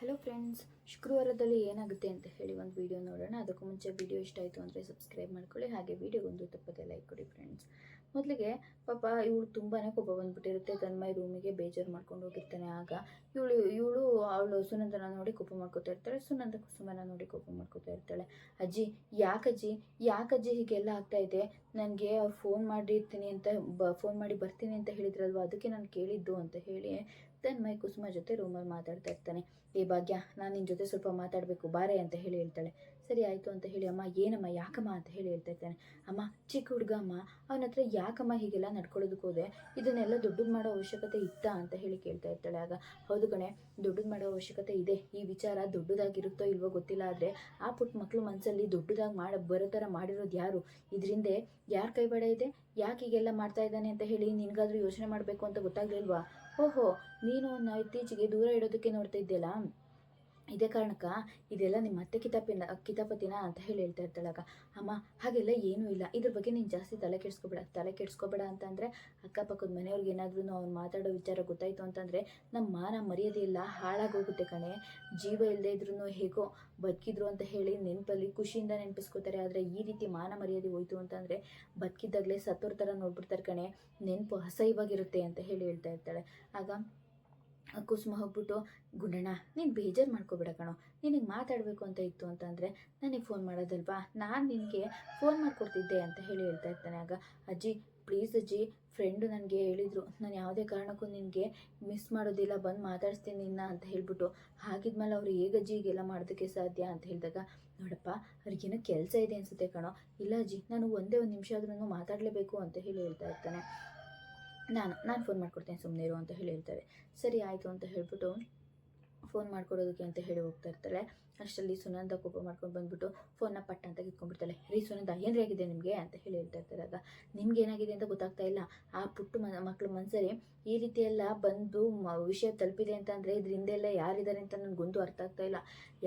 Hello friends ಶುಕ್ರವಾರದಲ್ಲಿ ಏನಾಗುತ್ತೆ ಅಂತ ಹೇಳಿ ಒಂದು ವಿಡಿಯೋ ನೋಡೋಣ. ಅದಕ್ಕೂ ಮುಂಚೆ ವಿಡಿಯೋ ಇಷ್ಟ ಆಯಿತು ಅಂದರೆ ಸಬ್ಸ್ಕ್ರೈಬ್ ಮಾಡ್ಕೊಳ್ಳಿ. ಹಾಗೆ ವೀಡಿಯೋಗೊಂದು ತಪ್ಪದೆ ಲೈಕ್ ಕೊಡಿ ಫ್ರೆಂಡ್ಸ್ ಮೊದಲಿಗೆ ಪಾಪ ಇವಳು ತುಂಬಾ ಕೋಪ ಬಂದ್ಬಿಟ್ಟಿರುತ್ತೆ. ತನ್ಮಯ ರೂಮಿಗೆ ಬೇಜಾರು ಮಾಡ್ಕೊಂಡು ಹೋಗಿರ್ತಾನೆ. ಆಗ ಇವಳು ಇವಳು, ಅವಳು ಸುನಂದನ ನೋಡಿ ಕೋಪ ಮಾಡ್ಕೋತಾ ಇರ್ತಾಳೆ. ಸುನಂದ ಕುಸುಮನ ನೋಡಿ ಕೋಪ ಮಾಡ್ಕೋತಾ ಇರ್ತಾಳೆ. ಅಜ್ಜಿ ಯಾಕಜ್ಜಿ ಯಾಕಜ್ಜಿ ಹೀಗೆಲ್ಲ ಆಗ್ತಾ ಇದೆ? ನನಗೆ ಫೋನ್ ಮಾಡಿರ್ತೀನಿ ಅಂತ, ಬ ಫೋನ್ ಮಾಡಿ ಬರ್ತೀನಿ ಅಂತ ಹೇಳಿದ್ರಲ್ವ? ಅದಕ್ಕೆ ನಾನು ಕೇಳಿದ್ದು ಅಂತ ಹೇಳಿ ತನ್ಮಯ್ ಕುಸುಮ ಜೊತೆ ರೂಮಲ್ಲಿ ಮಾತಾಡ್ತಾ ಇರ್ತಾನೆ. ಏ ಭಾಗ್ಯ, ನಾನು ನಿನ್ನ ಜೊತೆ ಸ್ವಲ್ಪ ಮಾತಾಡಬೇಕು, ಬಾರೆ ಅಂತ ಹೇಳಿ ಹೇಳ್ತಾಳೆ. ಸರಿ ಆಯಿತು ಅಂತ ಹೇಳಿ, ಅಮ್ಮ, ಏನಮ್ಮ, ಯಾಕಮ್ಮ? ಅಂತ ಹೇಳಿ ಹೇಳ್ತಾ ಇರ್ತಾನೆ. ಅಮ್ಮ, ಚಿಕ್ಕ ಹುಡುಗ, ಅಮ್ಮ, ಅವನ ಹತ್ರ ಯಾಕಮ್ಮ ಹೀಗೆಲ್ಲ ನಡ್ಕೊಳ್ಳೋದಕ್ಕೆ ಹೋದೆ? ಇದನ್ನೆಲ್ಲ ದೊಡ್ಡದು ಮಾಡೋ ಅವಶ್ಯಕತೆ ಇತ್ತಾ? ಅಂತ ಹೇಳಿ ಕೇಳ್ತಾ ಇರ್ತಾಳೆ. ಆಗ, ಹೌದು ಕಣೆ ದೊಡ್ಡದು ಮಾಡೋ ಅವಶ್ಯಕತೆ ಇದೆ. ಈ ವಿಚಾರ ದೊಡ್ಡದಾಗಿರುತ್ತೋ ಇಲ್ವೋ ಗೊತ್ತಿಲ್ಲ, ಆದರೆ ಆ ಪುಟ್ಟ ಮಕ್ಕಳು ಮನಸ್ಸಲ್ಲಿ ದೊಡ್ಡದಾಗಿ ಮಾಡ, ಬರೋ ಥರ ಮಾಡಿರೋದು ಯಾರು? ಇದರಿಂದ ಯಾರ ಕೈವಾಡ ಇದೆ? ಯಾಕೆ ಹೀಗೆಲ್ಲ ಮಾಡ್ತಾ ಇದ್ದಾನೆ ಅಂತ ಹೇಳಿ ನಿನಗಾದರೂ ಯೋಚನೆ ಮಾಡಬೇಕು ಅಂತ ಗೊತ್ತಾಗ್ಲಿಲ್ವಾ? ಓಹೋ ನೀನು ಅವನ್ನ ಇತ್ತೀಚೆಗೆ ದೂರ ಇಡೋದಕ್ಕೆ ನೋಡ್ತಾ ಇದ್ದೆಲ್ಲ ಇದೇ ಕಾರಣಕ್ಕ ಇದೆಲ್ಲ ನಿಮ್ಮ ಅತ್ತೆ ಕಿತಾಪಿನ ಕಿತಾಪತಿನ ಅಂತ ಹೇಳಿ ಹೇಳ್ತಾ ಇರ್ತಾಳಾಗ ಅಮ್ಮ, ಹಾಗೆಲ್ಲ ಏನೂ ಇಲ್ಲ. ಇದ್ರ ಬಗ್ಗೆ ನೀನು ಜಾಸ್ತಿ ತಲೆ ಕೆಡ್ಸ್ಕೊಬೇಡ. ತಲೆ ಕೆಡ್ಸ್ಕೊಬೇಡ ಅಂತಂದರೆ ಅಕ್ಕಪಕ್ಕದ ಮನೆಯವ್ರಿಗೆ ಏನಾದ್ರೂ ಅವ್ನು ಮಾತಾಡೋ ವಿಚಾರ ಗೊತ್ತಾಯಿತು ಅಂತಂದರೆ ನಮ್ಮ ಮಾನ ಮರ್ಯಾದೆ ಇಲ್ಲ ಹಾಳಾಗೋಗುತ್ತೆ ಕಣೆ. ಜೀವ ಇಲ್ಲದೆ ಇದ್ರೂ ಹೇಗೋ ಬದುಕಿದ್ರು ಅಂತ ಹೇಳಿ ನೆನಪಲ್ಲಿ ಖುಷಿಯಿಂದ ನೆನಪಿಸ್ಕೋತಾರೆ. ಆದರೆ ಈ ರೀತಿ ಮಾನ ಮರ್ಯಾದೆ ಹೋಯ್ತು ಅಂತಂದರೆ ಬದುಕಿದ್ದಾಗಲೇ ಸತ್ತೋರ್ ಥರ ನೋಡ್ಬಿಡ್ತಾರೆ ಕಣೆ. ನೆನಪು ಅಸಹ್ಯವಾಗಿರುತ್ತೆ ಅಂತ ಹೇಳಿ ಹೇಳ್ತಾ ಇರ್ತಾಳೆ. ಆಗ ಕುಸುಮ ಹೋಗ್ಬಿಟ್ಟು ಗುಂಡಣ್ಣ, ನೀನು ಬೇಜಾರು ಮಾಡ್ಕೋಬೇಡ ಕಣೋ. ನಿನಗೆ ಮಾತಾಡಬೇಕು ಅಂತ ಇತ್ತು ಅಂತಂದರೆ, ನನಗೆ ಫೋನ್ ಮಾಡೋದಲ್ವಾ? ನಾನು ನಿನಗೆ ಫೋನ್ ಮಾಡಿಕೊಡ್ತಿದ್ದೆ ಅಂತ ಹೇಳಿ ಹೇಳ್ತಾ ಇರ್ತಾನೆ. ಆಗ ಅಜ್ಜಿ, ಪ್ಲೀಸ್ ಅಜ್ಜಿ ಫ್ರೆಂಡು ನನಗೆ ಹೇಳಿದರು. ನಾನು ಯಾವುದೇ ಕಾರಣಕ್ಕೂ ನಿನಗೆ ಮಿಸ್ ಮಾಡೋದಿಲ್ಲ, ಬಂದು ಮಾತಾಡಿಸ್ತೀನಿ ನಿನ್ನ ಅಂತ ಹೇಳ್ಬಿಟ್ಟು. ಹಾಗಿದ್ಮೇಲೆ ಅವ್ರು ಹೇಗಜ್ಜಿ ಹೀಗೆಲ್ಲ ಮಾಡೋದಕ್ಕೆ ಸಾಧ್ಯ ಅಂತ ಹೇಳಿದಾಗ, ನೋಡಪ್ಪ, ಅವ್ರಿಗೇನೋ ಕೆಲಸ ಇದೆ ಅನಿಸುತ್ತೆ ಕಣೋ. ಇಲ್ಲ ಅಜ್ಜಿ, ನಾನು ಒಂದೇ ಒಂದು ನಿಮಿಷ ಆದ್ರೂ ಮಾತಾಡಲೇಬೇಕು ಅಂತ ಹೇಳಿ ಹೇಳ್ತಾ ಇರ್ತಾನೆ. ನಾನು ನಾನು ಫೋನ್ ಮಾಡ್ಕೊಡ್ತೇನೆ ಸುಮ್ಮನೆ ಇರು ಅಂತ ಹೇಳಿ ಹೇಳ್ತಾರೆ ಸರಿ, ಆಯಿತು ಅಂತ ಹೇಳ್ಬಿಟ್ಟು ಫೋನ್ ಮಾಡ್ಕೊಡೋದಕ್ಕೆ ಅಂತ ಹೇಳಿ ಹೋಗ್ತಾ ಇರ್ತಾರೆ. ಅಷ್ಟರಲ್ಲಿ ಸುನಂದ ಕೋಪ ಮಾಡ್ಕೊಂಡು ಬಂದ್ಬಿಟ್ಟು ಫೋನ್ನ ಪಟ್ಟ ಅಂತ ಕಿತ್ಕೊಂಡ್ಬಿಡ್ತಾಳೆ. ರೀ ಸುನಂದ ಏನು ಆಗಿದೆ ನಿಮಗೆ? ಅಂತ ಹೇಳಿ ಹೇಳ್ತಾ ಇರ್ತಾರೆ ಆಗ. ನಿಮ್ಗೆ ಏನಾಗಿದೆ ಅಂತ ಗೊತ್ತಾಗ್ತಾ ಇಲ್ಲ. ಆ ಪುಟ್ಟು ಮಕ್ಕಳು ಮನ್ಸರಿ ಈ ರೀತಿ ಎಲ್ಲ ಬಂದು ವಿಷಯ ತಲುಪಿದೆ ಅಂತಂದರೆ ಇದ್ರ ಹಿಂದೆಲ್ಲ ಯಾರಿದ್ದಾರೆ ಅಂತ ನನಗೊಂದು ಅರ್ಥ ಆಗ್ತಾ ಇಲ್ಲ.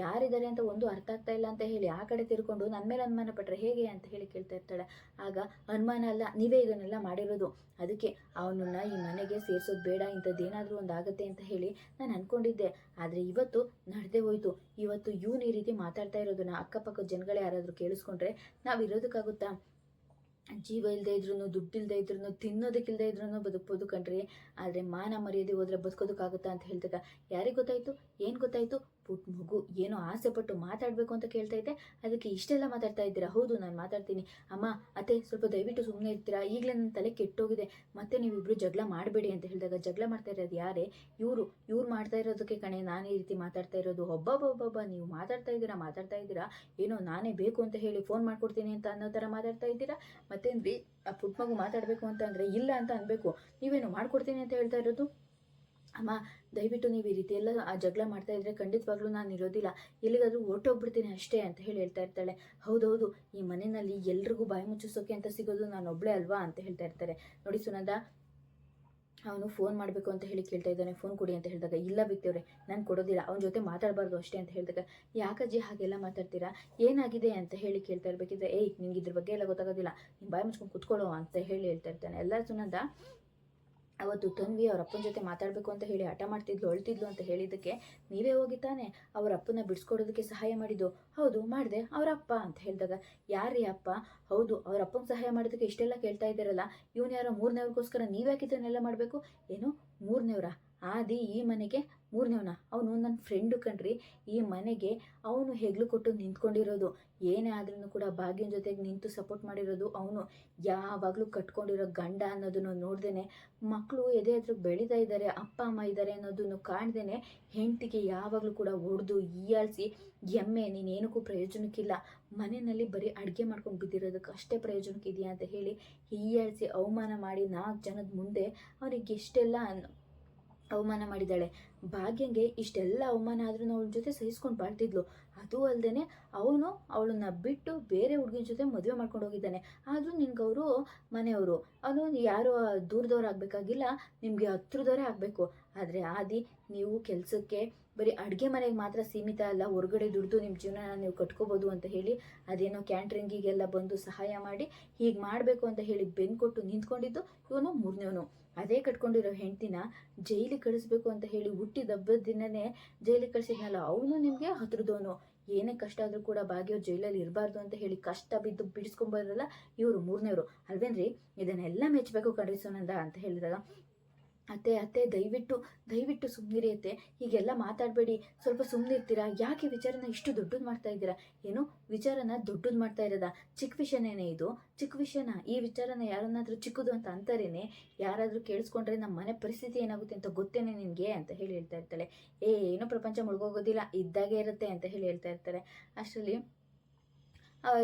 ಯಾರಿದ್ದಾರೆ ಅಂತ ಒಂದು ಅರ್ಥ ಆಗ್ತಾ ಇಲ್ಲ ಅಂತ ಹೇಳಿ ಆ ಕಡೆ ತಿರ್ಕೊಂಡು ನನ್ನ ಮೇಲೆ ಅನುಮಾನ ಪಟ್ಟರೆ ಹೇಗೆ ಅಂತ ಹೇಳಿ ಕೇಳ್ತಾ ಇರ್ತಾಳೆ. ಆಗ ಅನುಮಾನ ಅಲ್ಲ, ನೀವೇ ಇದನ್ನೆಲ್ಲ ಮಾಡಿರೋದು. ಅದಕ್ಕೆ ಅವನನ್ನ ಈ ಮನೆಗೆ ಸೇರಿಸೋದು ಬೇಡ ಇಂಥದ್ದೇನಾದರೂ ಒಂದು ಆಗುತ್ತೆ ಅಂತ ಹೇಳಿ ನಾನು ಅಂದ್ಕೊಂಡಿದ್ದೆ ಆದರೆ ಇವತ್ತು ನಡೆದೇ ಹೋಯಿತು. ಇವತ್ತು ಇವನು ಈ ರೀತಿ ಮಾತಾಡ್ತಾ ಇರೋದನ್ನ ಅಕ್ಕಪಕ್ಕದ ಜನಗಳೇ ಯಾರಾದರೂ ಕೇಳಿಸ್ಕೊಂಡ್ರೆ ನಾವು ಇರೋದಕ್ಕಾಗುತ್ತಾ? ಜೀವ ಇಲ್ಲದೆ ಇದ್ರೂ ದುಡ್ಡು ಇಲ್ಲದೆ ಇದ್ರೂ ತಿನ್ನೋದಕ್ಕಿಲ್ಲದೆ ಇದ್ರೂ ಬದುಕ್ಬೋದು ಕಣ್ರಿ. ಆದರೆ ಮಾನ ಮರ್ಯಾದೆ ಹೋದ್ರೆ ಬದುಕೋದಕ್ಕಾಗುತ್ತಾ ಅಂತ ಹೇಳಿದಾಗ ಯಾರಿಗೆ ಗೊತ್ತಾಯ್ತು? ಏನು ಗೊತ್ತಾಯ್ತು? ಪುಟ್ಟ ಮಗು ಏನೋ ಆಸೆ ಪಟ್ಟು ಮಾತಾಡಬೇಕು ಅಂತ ಕೇಳ್ತಾ ಇದ್ದೆ. ಅದಕ್ಕೆ ಇಷ್ಟೆಲ್ಲ ಮಾತಾಡ್ತಾ ಇದ್ದೀರಾ? ಹೌದು, ನಾನು ಮಾತಾಡ್ತೀನಿ. ಅಮ್ಮ, ಅತ್ತೆ, ಸ್ವಲ್ಪ ದಯವಿಟ್ಟು ಸುಮ್ಮನೆ ಇರ್ತೀರಾ? ಈಗಲೇ ನನ್ನ ತಲೆ ಕೆಟ್ಟೋಗಿದೆ. ಮತ್ತೆ ನೀವಿಬ್ರು ಜಗಳ ಮಾಡಬೇಡಿ ಅಂತ ಹೇಳಿದಾಗ ಜಗಳ ಮಾಡ್ತಾ ಇರೋದು ಯಾರೇ? ಇವರು, ಇವ್ರು ಮಾಡ್ತಾ ಇರೋದಕ್ಕೆ ಕಣೆ ನಾನು ಈ ರೀತಿ ಮಾತಾಡ್ತಾ ಇರೋದು. ಒಬ್ಬೊಬ್ಬೊಬ್ಬ ನೀವು ಮಾತಾಡ್ತಾ ಇದ್ದೀರಾ ಮಾತಾಡ್ತಾ ಇದ್ದೀರಾ? ಏನೋ ನಾನೇ ಬೇಕು ಅಂತ ಹೇಳಿ ಫೋನ್ ಮಾಡ್ಕೊಡ್ತೀನಿ ಅಂತ ಅನ್ನೋ ಥರ ಮಾತಾಡ್ತಾ ಇದ್ದೀರಾ? ಮತ್ತೇನ್ರಿ, ಆ ಪುಟ್ಟ ಮಗು ಮಾತಾಡಬೇಕು ಅಂತ ಇಲ್ಲ ಅಂತ ಅನ್ಬೇಕು. ನೀವೇನು ಮಾಡ್ಕೊಡ್ತೀನಿ ಅಂತ ಹೇಳ್ತಾ ಇರೋದು? ಅಮ್ಮ, ದಯವಿಟ್ಟು ನೀವು ಈ ರೀತಿ ಎಲ್ಲ, ಆ ಜಗಳ ಮಾಡ್ತಾ ಇದ್ರೆ ಖಂಡಿತವಾಗ್ಲೂ ನಾನು ಇರೋದಿಲ್ಲ. ಎಲ್ಲಿಗಾದ್ರೂ ಹೊರ್ಟೋಗ್ಬಿಡ್ತೀನಿ ಅಷ್ಟೇ ಅಂತ ಹೇಳಿ ಹೇಳ್ತಾ ಇರ್ತಾಳೆ. ಹೌದೌದು, ಈ ಮನೆಯಲ್ಲಿ ಎಲ್ರಿಗೂ ಬಾಯಿ ಮುಚ್ಚಿಸೋಕೆ ಅಂತ ಸಿಗೋದು ನಾನು ಒಬ್ಬಳೇ ಅಲ್ವಾ ಅಂತ ಹೇಳ್ತಾ ಇರ್ತಾರೆ. ನೋಡಿ ಸುನಂದ, ಅವನು ಫೋನ್ ಮಾಡಬೇಕು ಅಂತ ಹೇಳಿ ಕೇಳ್ತಾ ಇದ್ದಾನೆ. ಫೋನ್ ಕೊಡಿ ಅಂತ ಹೇಳಿದಾಗ, ಇಲ್ಲ ಬಿತ್ತವ್ರೆ ನಾನು ಕೊಡೋದಿಲ್ಲ, ಅವನ ಜೊತೆ ಮಾತಾಡಬಾರ್ದು ಅಷ್ಟೇ ಅಂತ ಹೇಳಿದಾಗ, ಯಾಕಜ್ಜಿ ಹಾಗೆಲ್ಲ ಮಾತಾಡ್ತೀರಾ? ಏನಾಗಿದೆ ಅಂತ ಹೇಳಿ ಕೇಳ್ತಾ ಇರ್ಬೇಕಿದ್ರೆ, ಏಯ್ ನಿಂಗೆ ಇದ್ರ ಬಗ್ಗೆ ಎಲ್ಲ ಗೊತ್ತಾಗೋದಿಲ್ಲ. ನೀನು ಬಾಯಿ ಮುಚ್ಕೊಂಡು ಕುತ್ಕೊಳ್ಳೋ ಅಂತ ಹೇಳಿ ಹೇಳ್ತಾ ಇರ್ತಾನೆ. ಎಲ್ಲ ಸುನಂದ ಅವತ್ತು ತನ್ವಿ ಅವ್ರ ಅಪ್ಪನ ಜೊತೆ ಮಾತಾಡಬೇಕು ಅಂತ ಹೇಳಿ ಹಠ ಮಾಡ್ತಿದ್ಲು, ಅಳ್ತಿದ್ಲು ಅಂತ ಹೇಳಿದ್ದಕ್ಕೆ ನೀವೇ ಹೋಗಿ ತಾನೆ ಅವ್ರ ಅಪ್ಪನ ಬಿಡಿಸ್ಕೊಡೋದಕ್ಕೆ ಸಹಾಯ ಮಾಡಿದ್ದು. ಹೌದು, ಮಾಡಿದೆ, ಅವ್ರ ಅಪ್ಪ ಅಂತ ಹೇಳಿದಾಗ ಯಾರೀ ಅಪ್ಪ? ಹೌದು, ಅವ್ರ ಅಪ್ಪನ ಸಹಾಯ ಮಾಡೋದಕ್ಕೆ ಇಷ್ಟೆಲ್ಲ ಕೇಳ್ತಾ ಇದ್ದಾರಲ್ಲ, ಇವನು ಯಾರೋ ಮೂರನೇವ್ರಿಗೋಸ್ಕರ ನೀವ್ಯಾಕಿದ್ರನ್ನೆಲ್ಲ ಮಾಡಬೇಕು? ಏನು, ಮೂರನೇವ್ರ? ಆದಿ ಈ ಮನೆಗೆ ಮೂರನೇವನ. ಅವನು ನನ್ನ ಫ್ರೆಂಡು ಕಣ್ರಿ, ಈ ಮನೆಗೆ ಅವನು ಹೆಗ್ಲು ಕೊಟ್ಟು ನಿಂತ್ಕೊಂಡಿರೋದು. ಏನೇ ಆದ್ರೂ ಕೂಡ ಭಾಗ್ಯನ ಜೊತೆಗೆ ನಿಂತು ಸಪೋರ್ಟ್ ಮಾಡಿರೋದು ಅವನು. ಯಾವಾಗಲೂ ಕಟ್ಕೊಂಡಿರೋ ಗಂಡ ಅನ್ನೋದನ್ನು ನೋಡ್ದೇನೆ ಮಕ್ಕಳು ಎದೆ ಹತ್ರ ಬೆಳೀತಾ ಇದ್ದಾರೆ, ಅಪ್ಪ, ಅಮ್ಮ ಇದ್ದಾರೆ ಅನ್ನೋದನ್ನು ಕಾಣ್ದೇನೆ, ಹೆಂಡತಿಗೆ ಯಾವಾಗಲೂ ಕೂಡ ಹೊಡೆದು ಈಯಾಳಿಸಿ, ಎಮ್ಮೆ, ನೀನೇನಕ್ಕೂ ಪ್ರಯೋಜನಕ್ಕಿಲ್ಲ. ಮನೆಯಲ್ಲಿ ಬರೀ ಅಡುಗೆ ಮಾಡ್ಕೊಂಡು ಬಿದ್ದಿರೋದಕ್ಕೆ ಅಷ್ಟೇ ಪ್ರಯೋಜನಕ್ಕಿದೆಯಾ? ಅಂತ ಹೇಳಿ ಈಯಾಳಿಸಿ ಅವಮಾನ ಮಾಡಿ ನಾಲ್ಕು ಜನದ ಮುಂದೆ, ಅವನಿಗೆ ಎಷ್ಟೆಲ್ಲ ಅವಮಾನ ಮಾಡಿದ್ದಾಳೆ. ಭಾಗ್ಯಂಗೆ ಇಷ್ಟೆಲ್ಲ ಅವಮಾನ ಆದ್ರೂ ಅವಳ ಜೊತೆ ಸಹಿಸ್ಕೊಂಡು ಬಾಳ್ತಿದ್ಲು. ಅದು ಅಲ್ಲದೆ ಅವನು ಅವಳನ್ನ ಬಿಟ್ಟು ಬೇರೆ ಹುಡುಗಿನ ಜೊತೆ ಮದುವೆ ಮಾಡ್ಕೊಂಡು ಹೋಗಿದ್ದಾನೆ. ಆದರೂ ನಿನ್ಗೆ ಅವರು ಮನೆಯವರು ಅವನು ಯಾರು ದೂರದವ್ರು ಆಗಬೇಕಾಗಿಲ್ಲ, ನಿಮಗೆ ಹತ್ರದವರೇ ಆಗಬೇಕು. ಆದರೆ ಆದಿ, ನೀವು ಕೆಲಸಕ್ಕೆ ಬರೀ ಅಡುಗೆ ಮನೆಗೆ ಮಾತ್ರ ಸೀಮಿತ ಅಲ್ಲ, ಹೊರಗಡೆ ದುಡ್ದು ನಿಮ್ಮ ಜೀವನ ನೀವು ಕಟ್ಕೋಬೋದು ಅಂತ ಹೇಳಿ ಅದೇನೋ ಕ್ಯಾಂಟ್ರಿಂಗಿಗೆಲ್ಲ ಬಂದು ಸಹಾಯ ಮಾಡಿ ಹೀಗೆ ಮಾಡಬೇಕು ಅಂತ ಹೇಳಿ ಬೆನ್ ಕೊಟ್ಟು ನಿಂತ್ಕೊಂಡಿದ್ದು ಇವನು ಮೂರನೇವನು. ಅದೇ ಕಟ್ಕೊಂಡಿರೋ ಹೆಂಡ್ತಿನ ಜೈಲಿಗೆ ಕಳಿಸ್ಬೇಕು ಅಂತ ಹೇಳಿ ಹುಟ್ಟಿದ ಹಬ್ಬದ ದಿನನೇ ಜೈಲಿಗೆ ಕಳಿಸಿದ್ನಲ್ಲ, ಅವನು ನಿಮಗೆ ಹತ್ರದವನು. ಏನೇ ಕಷ್ಟ ಆದರೂ ಕೂಡ ಭಾಗ್ಯವ್ರು ಜೈಲಲ್ಲಿ ಇರಬಾರ್ದು ಅಂತ ಹೇಳಿ ಕಷ್ಟ ಬಿದ್ದು ಬಿಡಿಸ್ಕೊಂಬರಲ್ಲ ಇವರು ಮೂರನೇವರು. ಅಲ್ವೇನ್ರಿ? ಇದನ್ನೆಲ್ಲ ಮೆಚ್ಚಬೇಕು ಕಣ್ರಿ ಸುನಂದ ಅಂತ ಹೇಳಿದಾಗ ಅತ್ತೆ ಅತ್ತೆ, ದಯವಿಟ್ಟು ದಯವಿಟ್ಟು ಸುಮ್ಮನಿರಿ ಅತ್ತೆ. ಹೀಗೆಲ್ಲ ಮಾತಾಡಬೇಡಿ. ಸ್ವಲ್ಪ ಸುಮ್ಮನಿರ್ತೀರಾ ಯಾಕೆ ವಿಚಾರನ ಇಷ್ಟು ದೊಡ್ಡದು ಮಾಡ್ತಾ ಇದ್ದೀರಾ? ಏನು? ವಿಚಾರನ ದೊಡ್ಡದು ಮಾಡ್ತಾ ಇರೋದಾ? ಚಿಕ್ಕ ವಿಷಯನೇನೆ ಇದು. ಚಿಕ್ಕ ವಿಷಯನ, ಈ ವಿಚಾರನ ಯಾರನ್ನಾದರೂ ಚಿಕ್ಕದು ಅಂತ ಅಂತಾರೇನೆ? ಯಾರಾದರೂ ಕೇಳಿಸ್ಕೊಂಡ್ರೆ ನಮ್ಮ ಮನೆ ಪರಿಸ್ಥಿತಿ ಏನಾಗುತ್ತೆ ಅಂತ ಗೊತ್ತೇನೆ ನಿನಗೆ? ಅಂತ ಹೇಳಿ ಹೇಳ್ತಾ ಇರ್ತಾಳೆ. ಏ, ಏನೋ ಪ್ರಪಂಚ ಮುಳುಗೋಗೋದಿಲ್ಲ. ಇದ್ದಾಗೆ ಇರುತ್ತೆ ಅಂತ ಹೇಳಿ ಹೇಳ್ತಾ ಇರ್ತಾರೆ ಅಷ್ಟರಲ್ಲಿ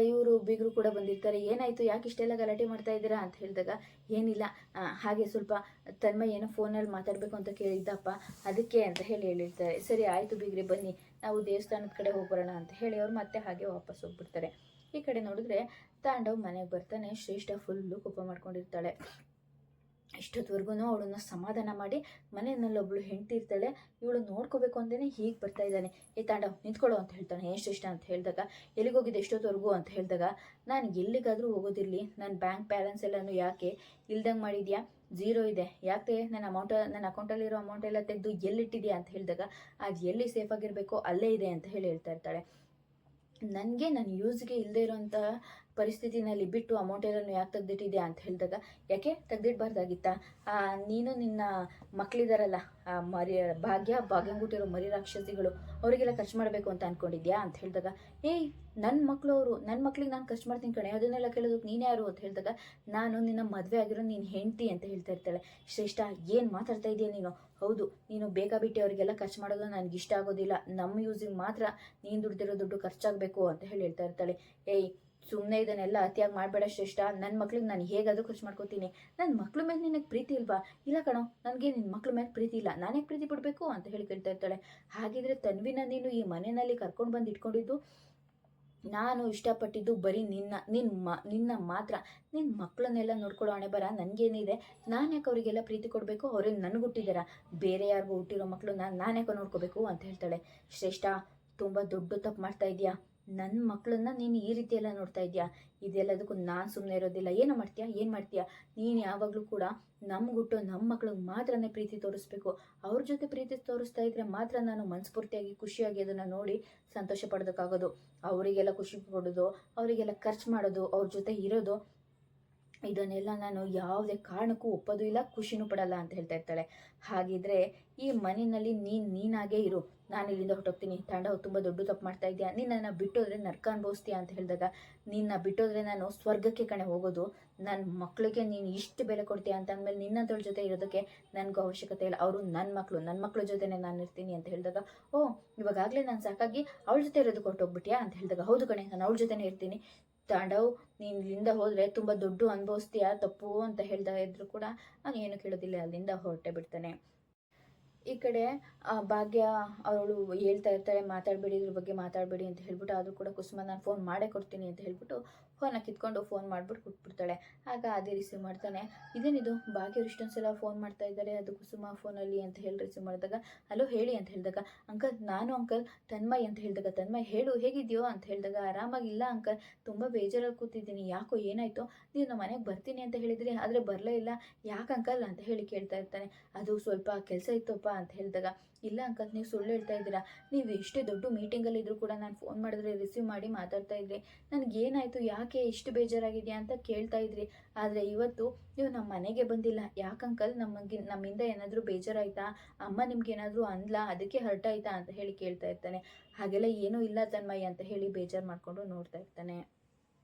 ಇವರು ಬೀಗರು ಕೂಡ ಬಂದಿರ್ತಾರೆ. ಏನಾಯಿತು? ಯಾಕೆ ಇಷ್ಟೆಲ್ಲ ಗಲಾಟೆ ಮಾಡ್ತಾ ಇದ್ದೀರಾ ಅಂತ ಹೇಳಿದಾಗ, ಏನಿಲ್ಲ. ಹಾಗೆ ಸ್ವಲ್ಪ ತನ್ಮಯ ಏನೋ ಫೋನಲ್ಲಿ ಮಾತಾಡಬೇಕು ಅಂತ ಕೇಳಿದ್ದಪ್ಪ. ಅದಕ್ಕೆ ಅಂತ ಹೇಳಿ ಹೇಳಿರ್ತಾರೆ. ಸರಿ, ಆಯಿತು ಬೀಗ್ರೆ, ಬನ್ನಿ. ನಾವು ದೇವಸ್ಥಾನದ ಕಡೆ ಹೋಗ್ಬರೋಣ ಅಂತ ಹೇಳಿ ಅವ್ರು ಮತ್ತೆ ಹಾಗೆ ವಾಪಸ್ ಹೋಗ್ಬಿಡ್ತಾರೆ. ಈ ಕಡೆ ನೋಡಿದ್ರೆ ತಾಂಡವ್ ಮನೆಗೆ ಬರ್ತಾನೆ ಶ್ರೇಷ್ಠ ಫುಲ್ಲು ಕೋಪ ಮಾಡ್ಕೊಂಡಿರ್ತಾಳೆ. ಇಷ್ಟೊತ್ತವರೆಗೂ ಅವಳನ್ನ ಸಮಾಧಾನ ಮಾಡಿ ಮನೆಯಲ್ಲಿ ಒಬ್ಳು ಹೆಂಡತಿ ಇರ್ತಾಳೆ, ಇವಳು ನೋಡ್ಕೋಬೇಕು ಅಂತಲೇ ಹೀಗೆ ಬರ್ತಾ ಇದ್ದಾನೆ. ಏ ತಾಂಡ ನಿಂತ್ಕೊಳ್ಳೋ ಅಂತ ಹೇಳ್ತಾನೆ ಎಷ್ಟು ಇಷ್ಟ ಅಂತ ಹೇಳಿದಾಗ? ಎಲ್ಲಿಗೆ ಹೋಗಿದ್ದೆ ಎಷ್ಟೊತ್ತವರೆಗೂ ಅಂತ ಹೇಳಿದಾಗ? ನಾನು ಎಲ್ಲಿಗಾದರೂ ಹೋಗೋದಿರಲಿ ನನ್ನ ಬ್ಯಾಂಕ್ ಬ್ಯಾಲೆನ್ಸ್ ಎಲ್ಲನೂ ಯಾಕೆ? ಇಲ್ದಂಗೆ ಮಾಡಿದ್ಯಾ? ಝೀರೋ ಇದೆ. ಯಾಕೆ ನನ್ನ ಅಮೌಂಟ್, ನನ್ನ ಅಕೌಂಟಲ್ಲಿರೋ ಅಮೌಂಟ್ ಎಲ್ಲ ತೆಗೆದು ಎಲ್ಲಿಟ್ಟಿದ್ಯಾ ಅಂತ ಹೇಳಿದಾಗ, ಅದು ಎಲ್ಲಿ ಸೇಫ್ ಆಗಿರಬೇಕೋ ಅಲ್ಲೇ ಇದೆ ಅಂತ ಹೇಳಿ ಹೇಳ್ತಾ ಇರ್ತಾಳೆ. ನನಗೆ ನನ್ನ ಯೂಸ್ಗೆ ಇಲ್ಲದೆ ಇರೋಂಥ ಪರಿಸ್ಥಿತಿನಲ್ಲಿ ಬಿಟ್ಟು ಅಮೌಂಟ್ ಎಲ್ಲ ಯಾಕೆ ತೆಗ್ದಿಟ್ಟಿದ್ಯಾ ಅಂತ ಹೇಳಿದಾಗ, ಯಾಕೆ ತೆಗ್ದಿಟ್ಬಾರ್ದಾಗಿತ್ತಾ ನೀನು ನಿನ್ನ ಮಕ್ಕಳಿದಾರಲ್ಲ ಮರಿ, ಭಾಗ್ಯ ಭಾಗ್ಯಂಗುಟ್ಟಿರೋ ಮರಿ ರಾಕ್ಷಸಿಗಳು, ಅವರಿಗೆಲ್ಲ ಖರ್ಚು ಮಾಡಬೇಕು ಅಂತ ಅಂದ್ಕೊಂಡಿದ್ಯಾ ಅಂತ ಹೇಳಿದಾಗ, ಏಯ್ ನನ್ನ ಮಕ್ಕಳು ಅವರು ನನ್ನ ಮಕ್ಳಿಗೆ ನಾನು ಖರ್ಚು ಮಾಡ್ತೀನಿ ಕಣೆ, ಅದನ್ನೆಲ್ಲ ಕೇಳೋದಕ್ಕೆ ನೀನು ಯಾರು? ಅಂತ ಹೇಳಿದಾಗ, ನಾನು ನಿನ್ನ ಮದುವೆ ಆಗಿರೋ ನೀನು ಹೆಂಡತಿ ಅಂತ ಹೇಳ್ತಾ ಇರ್ತಾಳೆ. ಶ್ರೇಷ್ಠ, ಏನು ಮಾತಾಡ್ತಾ ಇದೆಯಾ ನೀನು? ಹೌದು, ನೀನು ಬೇಕಾಬಿಟ್ಟು ಅವರಿಗೆಲ್ಲ ಖರ್ಚು ಮಾಡೋದು ನನಗೆ ಇಷ್ಟ ಆಗೋದಿಲ್ಲ ನಮ್ಮ ಯೂಸಿಗೆ ಮಾತ್ರ ನೀನು ದುಡ್ದಿರೋ ದುಡ್ಡು ಖರ್ಚಾಗಬೇಕು ಅಂತ ಹೇಳಿ ಹೇಳ್ತಾ ಇರ್ತಾಳೆ. ಏಯ್ ಸುಮ್ಮನೆ ಇದನ್ನೆಲ್ಲ ಅತಿಯಾಗಿ ಮಾಡಬೇಡ ಶ್ರೇಷ್ಠ. ನನ್ನ ಮಕ್ಳಿಗೆ ನಾನು ಹೇಗಾದರೂ ಖರ್ಚು ಮಾಡ್ಕೋತೀನಿ. ನನ್ನ ಮಕ್ಳ ಮೇಲೆ ನಿನಗೆ ಪ್ರೀತಿ ಇಲ್ವಾ? ಇಲ್ಲ ಕಣೋ, ನನಗೆ ನಿನ್ನ ಮಕ್ಳ ಮೇಲೆ ಪ್ರೀತಿ ಇಲ್ಲ. ನಾನೇ ಪ್ರೀತಿ ಬಿಡಬೇಕು ಅಂತ ಹೇಳಿ ಕೇಳ್ತಾ ಇರ್ತಾಳೆ. ಹಾಗಿದ್ರೆ ತನ್ವಿನ ನೀನು ಈ ಮನೆಯಲ್ಲಿ ಕರ್ಕೊಂಡು ಬಂದು ಇಟ್ಕೊಂಡಿದ್ದು, ನಾನು ಇಷ್ಟಪಟ್ಟಿದ್ದು ಬರೀ ನಿನ್ನ ನಿನ್ನ ಮ, ನಿನ್ನ ಮಾತ್ರ. ನಿನ್ನ ಮಕ್ಕಳನ್ನೆಲ್ಲ ನೋಡ್ಕೊಳ್ಳೋ ಹಣೆ ಬರ ನನಗೇನಿದೆ ನಾನು ಯಾಕೆ ಅವರಿಗೆಲ್ಲ ಪ್ರೀತಿ ಕೊಡಬೇಕು? ಅವ್ರಿಗೆ ನನಗೆ ಹುಟ್ಟಿದಾರ? ಬೇರೆ ಯಾರಿಗೂ ಹುಟ್ಟಿರೋ ಮಕ್ಕಳು ನಾನು ಯಾಕೆ ನೋಡ್ಕೋಬೇಕು ಅಂತ ಹೇಳ್ತಾಳೆ. ಶ್ರೇಷ್ಠ, ತುಂಬ ದೊಡ್ಡ ತಪ್ಪು ಮಾಡ್ತಾ ಇದೆಯಾ? ನನ್ನ ಮಕ್ಕಳನ್ನ ನೀನು ಈ ರೀತಿ ಎಲ್ಲ ನೋಡ್ತಾ ಇದೆಯಾ? ಇದೆಲ್ಲದಕ್ಕೂ ನಾನು ಸುಮ್ಮನೆ ಇರೋದಿಲ್ಲ. ಏನು ಮಾಡ್ತೀಯಾ? ಏನು ಮಾಡ್ತೀಯಾ? ನೀನು ಯಾವಾಗಲೂ ಕೂಡ ನಮ್ಗೆ ಹುಟ್ಟು ನಮ್ಮ ಮಕ್ಳಿಗೆ ಮಾತ್ರನೇ ಪ್ರೀತಿ ತೋರಿಸ್ಬೇಕು. ಅವ್ರ ಜೊತೆ ಪ್ರೀತಿ ತೋರಿಸ್ತಾ ಇದ್ರೆ ಮಾತ್ರ ನಾನು ಮನಸ್ಫೂರ್ತಿಯಾಗಿ ಖುಷಿಯಾಗಿ ಅದನ್ನು ನೋಡಿ ಸಂತೋಷ ಪಡೋದಕ್ಕಾಗೋದು. ಅವರಿಗೆಲ್ಲ ಖುಷಿ ಕೊಡೋದು, ಅವರಿಗೆಲ್ಲ ಖರ್ಚು ಮಾಡೋದು, ಅವ್ರ ಜೊತೆ ಇರೋದು. ಇದನ್ನೆಲ್ಲ ನಾನು ಯಾವುದೇ ಕಾರಣಕ್ಕೂ ಒಪ್ಪೋದು ಇಲ್ಲ, ಖುಷಿನೂ ಪಡಲ್ಲ ಅಂತ ಹೇಳ್ತಾ ಇರ್ತಾಳೆ. ಹಾಗಿದ್ರೆ ಈ ಮನೆಯಲ್ಲಿ ನೀನು, ನೀನಾಗೇ ಇರು. ನಾನು ಇಲ್ಲಿಂದ ಹೊಟ್ಟೋಗ್ತೀನಿ ತಾಂಡವ್ ತುಂಬ ದೊಡ್ಡ ತಪ್ಪು ಮಾಡ್ತಾ ಇದೆಯಾ? ನಿನ್ನನ್ನು ಬಿಟ್ಟೋದ್ರೆ ನರ್ಕ ಅನುಭವಿಸ್ತೀಯಾ ಅಂತ ಹೇಳಿದಾಗ, ನಿನ್ನ ಬಿಟ್ಟೋದ್ರೆ ನಾನು ಸ್ವರ್ಗಕ್ಕೆ ಕಣೆ ಹೋಗೋದು. ನನ್ನ ಮಕ್ಕಳಿಗೆ ನೀನು ಇಷ್ಟು ಬೆಲೆ ಕೊಡ್ತೀಯಾ ಅಂತ ಅಂದಮೇಲೆ ನಿನ್ನದ್ರ ಜೊತೆ ಇರೋದಕ್ಕೆ ನನಗೂ ಅವಶ್ಯಕತೆ ಇಲ್ಲ. ಅವರು ನನ್ನ ಮಕ್ಕಳು ನನ್ನ ಮಕ್ಕಳ ಜೊತೆನೇ ನಾನು ಇರ್ತೀನಿ ಅಂತ ಹೇಳಿದಾಗ, ಓ, ಇವಾಗಾಗಲೇ ನಾನು ಸಾಕಾಗಿ ಅವಳ ಜೊತೆ ಇರೋದಕ್ಕೆ ಹೊರಟೋಗ್ಬಿಟ್ಯಾ ಅಂತ ಹೇಳಿದಾಗ, ಹೌದು ಕಣೆ, ನಾನು ಅವಳ ಜೊತೆನೇ ಇರ್ತೀನಿ. ತಾಂಡವ್, ನೀನು ಇಲ್ಲಿಂದ ಹೋದರೆ ತುಂಬ ದೊಡ್ಡ ಅನುಭವಿಸ್ತೀಯಾ? ತಪ್ಪು ಅಂತ ಹೇಳ್ತಾ ಇದ್ರು ಕೂಡ ನಾನು ಏನು ಕೇಳೋದಿಲ್ಲ, ಅಲ್ಲಿಂದ ಹೊರಟೆ ಬಿಡ್ತಾನೆ. ಈ ಕಡೆ ಭಾಗ್ಯ ಅವಳು ಹೇಳ್ತಾ ಇರ್ತಾಳೆ ಮಾತಾಡಬೇಡಿ, ಇದ್ರ ಬಗ್ಗೆ ಮಾತಾಡಬೇಡಿ ಅಂತ ಹೇಳ್ಬಿಟ್ಟು, ಆದರೂ ಕೂಡ ಕುಸುಮ ನಾನು ಫೋನ್ ಮಾಡೇ ಕೊಡ್ತೀನಿ ಅಂತ ಹೇಳ್ಬಿಟ್ಟು ಫೋನ ಕಿತ್ಕೊಂಡು ಫೋನ್ ಮಾಡ್ಬಿಟ್ಟು ಕೊಟ್ಬಿಡ್ತಾಳೆ ಆಗ ಅದೇ ರಿಸೀವ್ ಮಾಡ್ತಾನೆ. ಇದೇನಿದು ಭಾಗ್ಯವ್ರು ಇಷ್ಟೊಂದು ಸಲ ಫೋನ್ ಮಾಡ್ತಾ ಇದ್ದಾರೆ, ಅದು ಕುಸುಮ ಫೋನಲ್ಲಿ ಅಂತ ಹೇಳಿ ರಿಸೀವ್ ಮಾಡಿದಾಗ, ಹಲೋ, ಹೇಳಿ ಅಂತ ಹೇಳಿದಾಗ, ಅಂಕಲ್, ನಾನು ಅಂಕಲ್ ತನ್ಮಯ್ ಅಂತ ಹೇಳಿದಾಗ, ತನ್ಮಯ್ ಹೇಳು, ಹೇಗಿದ್ಯೋ ಅಂತ ಹೇಳಿದಾಗ ಆರಾಮಾಗಿಲ್ಲ ಅಂಕಲ್, ತುಂಬ ಬೇಜಾರಾಗಿ ಕೂತಿದ್ದೀನಿ, ಯಾಕೋ ಏನಾಯಿತು ನೀವು ನಮ್ಮ ಮನೆಗೆ ಬರ್ತೀನಿ ಅಂತ ಹೇಳಿದ್ರಿ, ಆದರೆ ಬರಲೇ ಇಲ್ಲ, ಯಾಕೆ ಅಂಕಲ್? ಅಂತ ಹೇಳಿ ಕೇಳ್ತಾ ಇರ್ತಾನೆ. ಅದು ಸ್ವಲ್ಪ ಕೆಲಸ ಇತ್ತಪ್ಪ ಅಂತ ಹೇಳಿದಾಗ, ಇಲ್ಲ ಅಂಕಲ್, ನೀವು ಸುಳ್ಳು ಹೇಳ್ತಾ ಇದ್ದೀರಾ, ನೀವು ಎಷ್ಟೇ ದೊಡ್ಡ ಮೀಟಿಂಗಲ್ಲಿ ಇದ್ರು ಕೂಡ ನಾನು ಫೋನ್ ಮಾಡಿದ್ರೆ ರಿಸೀವ್ ಮಾಡಿ ಮಾತಾಡ್ತಾ ಇದ್ರಿ ನನಗೇನಾಯಿತು ಯಾಕೆ ಇಷ್ಟು ಬೇಜಾರಾಗಿದೆಯಾ ಅಂತ ಕೇಳ್ತಾ ಇದ್ರಿ. ಆದರೆ ಇವತ್ತು ನೀವು ನಮ್ಮ ಮನೆಗೆ ಬಂದಿಲ್ಲ. ಯಾಕಂಕಲ್ ನಮಗೆ, ನಮ್ಮಿಂದ ಏನಾದರೂ ಬೇಜಾರಾಯ್ತಾ? ಅಮ್ಮ ನಿಮ್ಗೆ ಏನಾದರೂ ಅಂದ್ಲಾ? ಅದಕ್ಕೆ ಹರ್ಟ್ ಆಯ್ತಾ ಅಂತ ಹೇಳಿ ಕೇಳ್ತಾ ಇರ್ತಾನೆ. ಹಾಗೆಲ್ಲ ಏನೂ ಇಲ್ಲ ತನ್ಮಯ್ಯ ಅಂತ ಹೇಳಿ ಬೇಜಾರು ಮಾಡಿಕೊಂಡು ನೋಡ್ತಾ ಇರ್ತಾನೆ.